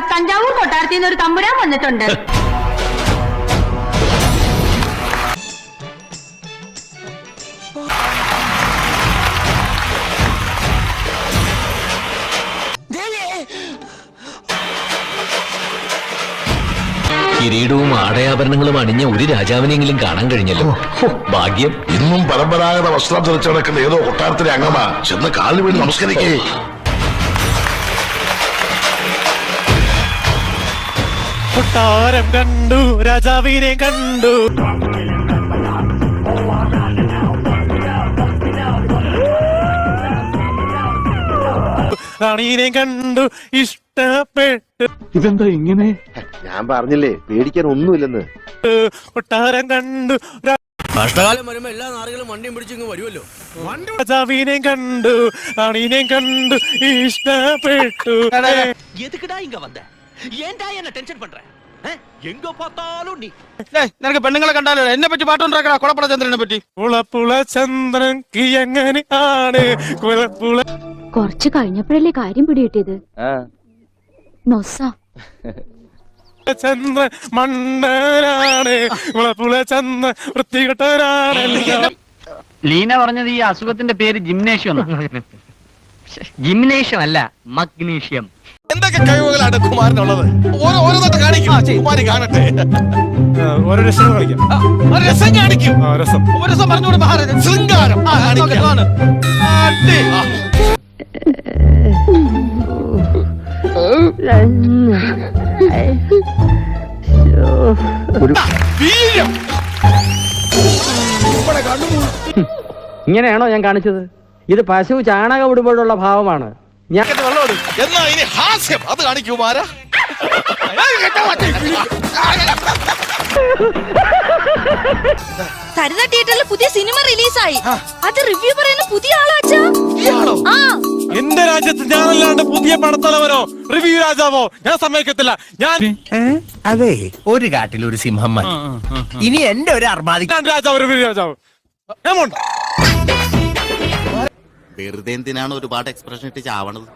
കൊട്ടാരത്തിൽ നിന്ന് ഒരു തമ്പുരാൻ വന്നിട്ടുണ്ട്. കിരീടവും ആടയാഭരണങ്ങളും അണിഞ്ഞ ഒരു രാജാവിനെങ്കിലും കാണാൻ കഴിഞ്ഞല്ലോ. ഭാഗ്യം. ഇന്നും പരമ്പരാഗത വസ്ത്രം ധരിച്ചു നടക്കുന്ന ഏതോ കൊട്ടാരത്തിലെ അംഗമാ. ചെന്ന് കാലിന് വീണ് നമസ്കരിക്കേ. കൊട്ടാരം കണ്ടു രാജാവിനെ കണ്ടു റാണീനെ കണ്ടു ഇഷ്ടപ്പെട്ടു ഞാൻ പറഞ്ഞില്ലേ പേടിക്കാൻ ഒന്നുമില്ലെന്ന് കൊട്ടാരം കണ്ടു രാ- കഷ്ടകാലം വരുമ്പോ എല്ലാ നാറുകളും വണ്ടിയും പിടിച്ചിങ്ങ് വരുമല്ലോ രാജാവിനെ കണ്ടു റാണീനെ കണ്ടു ഇഷ്ടപ്പെട്ടു எதுக்குடா இங்க வந்த ஏன்டா என்ன டென்ஷன் பண்ற அஹ்? எங்க பார்த்தாலும் நீ നിനക്ക് പെണ്ണുങ്ങളെ കണ്ടാലോ എന്നെ പറ്റി പാട്ടുണ്ടാക്കണ കുളപ്പട ചന്ദ്രനെ പറ്റി കുളപ്പുള ചന്ദ്രൻ കിയങ്ങനെ ആണ് കുളപ്പുള കുറച്ച് കഴിഞ്ഞപ്പോഴല്ലേ കാര്യം പിടികിട്ടിയത് നൊസ ചന്ദ്രൻ മണ്ടനാണ് കുളപ്പുള ചന്ദ്രൻ വൃത്തികെട്ടവനാണ് ലീന പറഞ്ഞത് ഈ അസുഖത്തിന്റെ പേര് ജിംനേഷ്യം ജിംനേഷ്യം അല്ല മഗ്നീഷ്യം എന്തൊക്കെ കഴിവുകളാണ് കുമാരനുള്ളത് ഓരോ കാണിക്കും. കുമാരി കാണട്ടെ. ഓരോ രസം കാണിക്കും. രസം കാണിക്കും. രസം. രസം മഹാരാജൻ ശൃംഗാരം. ഇങ്ങനെയാണോ ഞാൻ കാണിച്ചത്? ഇത് പശു ചാണകം ഇടുമ്പോഴുള്ള ഭാവമാണ്. ഞാൻ ഇത് എന്നാ ഇനി ഹാസ്യം? അത് കാണിക്കൂ മാരാ. സരിത തിയേറ്ററിൽ പുതിയ സിനിമ റിലീസായി. അത് റിവ്യൂ പറയുന്ന പുതിയ ആളാച്ചാ? ആ. എന്റെ രാജ്യത്ത് ഞാനല്ലാണ്ട് പുതിയ പടത്തലവനോ റിവ്യൂ രാജാവോ ഞാൻ സമ്മതിക്കത്തില്ല. ഞാൻ അതെ. ഒരു കാട്ടിൽ ഒരു സിംഹം മതി. ഇനി എന്റെ ഒരു അർമാദി ഞാൻ രാജാവ് റിവ്യൂ രാജാവ്. വെറുതെ എന്തിനാണ് ഒരുപാട് എക്സ്പ്രഷൻ ഇട്ട് ചാവണത്?